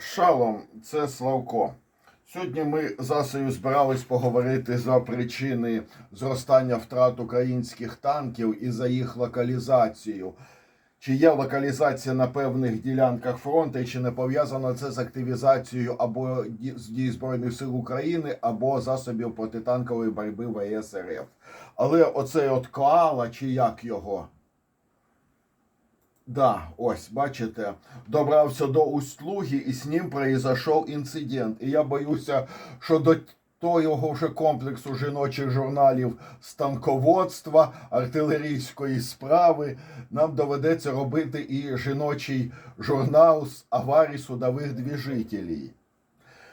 Шалом, це Славко. Сьогодні ми з Асею збирались поговорити за причини зростання втрат українських танків і за їх локалізацію. Чи є локалізація на певних ділянках фронту, і чи не пов'язано це з активізацією або дій Збройних сил України, або засобів протитанкової боротьби ВС РФ. Але оцей от коала, чи як його? Да, ось, бачите, добрався до Усть-Луги, і з ним произошов інцидент. І я боюся, що до того вже комплексу жіночих журналів з танководства, артилерійської справи нам доведеться робити і жіночий журнал з аварій судових двіжителів.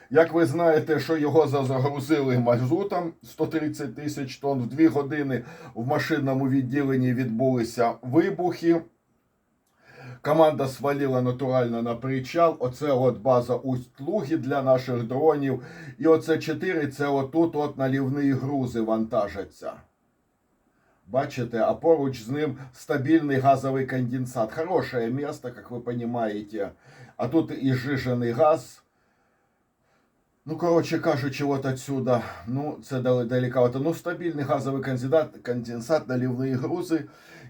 Як ви знаєте, що його загрузили мазутом 130 тисяч тонн, в дві години в машинному відділенні відбулися вибухи. Команда свалила натурально на причал. Оце от база Усть-Луги для наших дронів. І оце 4 це отут от налівні грузи вантажаться. Бачите, а поруч з ним стабільний газовий конденсат. Хороше місто, як ви розумієте. А тут і жижений газ. Ну, коротше кажучи, от отсюда, ну, це дали далековато. Ну, стабільний газовий конденсат, конденсат, наливні грузи.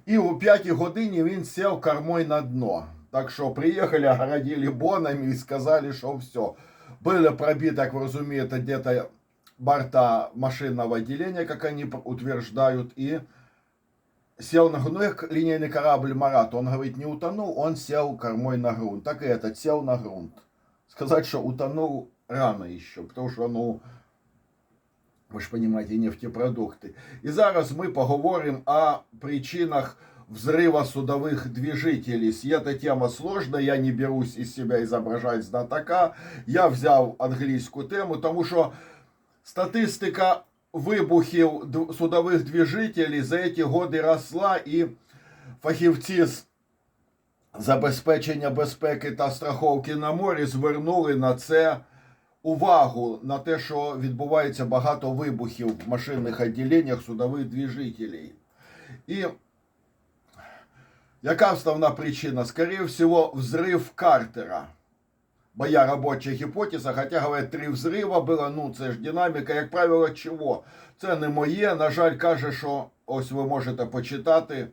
І о 5 годині він сів кормой на дно. Так що приїхали, огородили бонами і сказали, що все. Были пробиты, как вы разумеете, где-то борта машинного отделения, как они утверждают, и сел на грунт. Ну, как линейный корабль Марат, он говорит, не утонул, он сел кормой на грунт. Так и этот сел на грунт. Сказать, что утонул рано еще, потому что, ну, ви ж розумієте, нефтепродукти. І зараз ми поговоримо о причинах взрыва судовых движителей. Эта тема сложная, я не берусь из себя изображать знатока. Я взяв англійську тему, тому що статистика вибухів д- судових движителей за ці годи росла, і фахівці з забезпечення безпеки та страховки на морі звернули на це увагу на те, що відбувається багато вибухів в машинних відділеннях судових движителей. І яка основна причина? Скорее всего, взрыв Картера. Моя робоча гіпотеза, хоча говорять, три взрива було, ну це ж динаміка, як правило, чого? Це не моє. На жаль, каже, що ось ви можете почитати.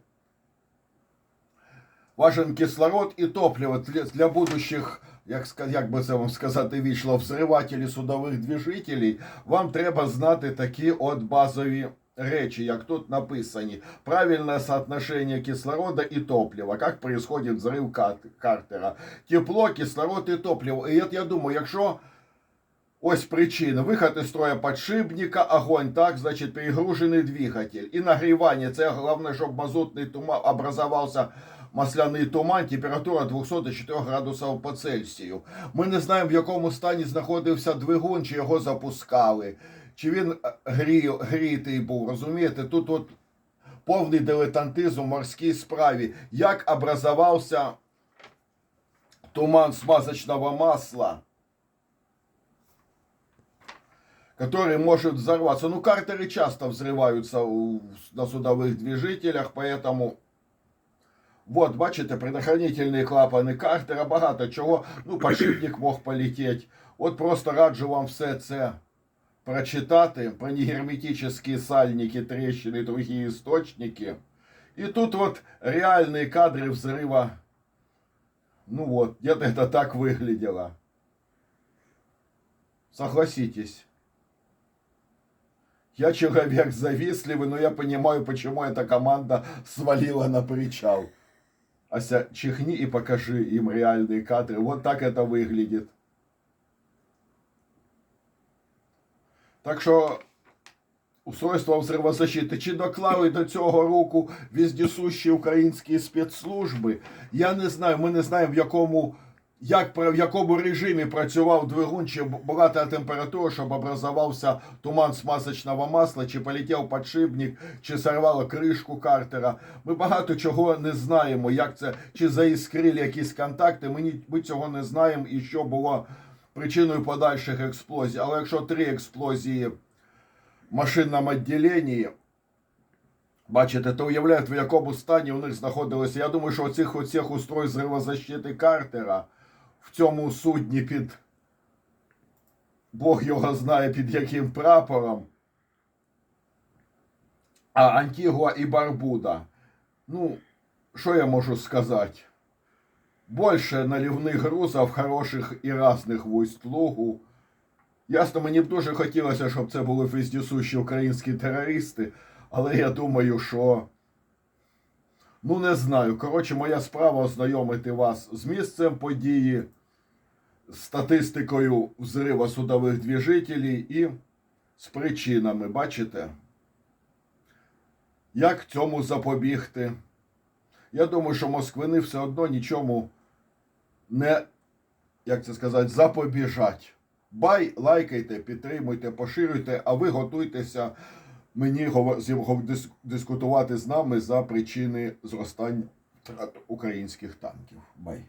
Важен кислород і топливо для будущих, як, як би це вам сказати, вийшло, взривателів судових движителей, вам треба знати такі от базові речі, як тут написані. Правильное соотношение кислорода и топлива. Как происходит взрыв Картера. Тепло, кислород і топливо. І от я думаю, якщо ось причина. Виход із строя подшипника, огонь, так, значить, перегружений двигатель. І нагрівання. Це головне, щоб мазутний туман образовався масляний туман, температура 204 градусів по Цельсію. Ми не знаємо, в якому стані знаходився двигун, чи його запускали, чи він е, грі, грітий був. Розумієте, тут от повний дилетантизм в морській справі. Як образовався туман смазочного масла? который может взорваться. Ну, картеры часто взрываются у- на судовых движителях, поэтому вот, бачите, предохранительные клапани картера, багато чого. Ну, подшипник мог полететь. От просто раджу вам все це прочитати про негерметические сальники, трещины и другие источники. И тут вот реальные кадры взрыва. Ну вот, где-то это так выглядело. Согласитесь. Я человек завистливый, но я понимаю, почему эта команда свалила на причал. Ася, чихни и покажи им реальные кадры. Вот так это выглядит. Так що устройство взривозащити чи доклали до цього руку віздісущі українські спецслужби. Я не знаю, ми не знаємо, в якому, як, в якому режимі працював двигун, чи була та температура, щоб образувався туман смазочного масла, чи полетів подшипник, чи сорвало кришку картера. Ми багато чого не знаємо, як це, чи заіскрили якісь контакти. Ми, ми цього не знаємо і що було причиною подальших експлозій. Але якщо три експлозії в машинному відділенні, бачите, то уявляєте, в якому стані у них знаходилося. Я думаю, що оцих устройств зривозащити Картера в цьому судні під Бог його знає під яким прапором. А Антігуа і Барбуда. Ну, що я можу сказати? Больше наливних грузів хороших і разних в Усть-Лугу. Ясно, мені б дуже хотілося, щоб це були вездесущі українські терористи, але я думаю, що. Ну, не знаю. Коротше, моя справа ознайомити вас з місцем події, статистикою взрива судових движителів і з причинами. Бачите? Як цьому запобігти? Я думаю, що москвини все одно нічому не, як це сказати, запобіжать. Бай, лайкайте, підтримуйте, поширюйте, а ви готуйтеся мені дискутувати з нами за причини зростання українських танків. Бай.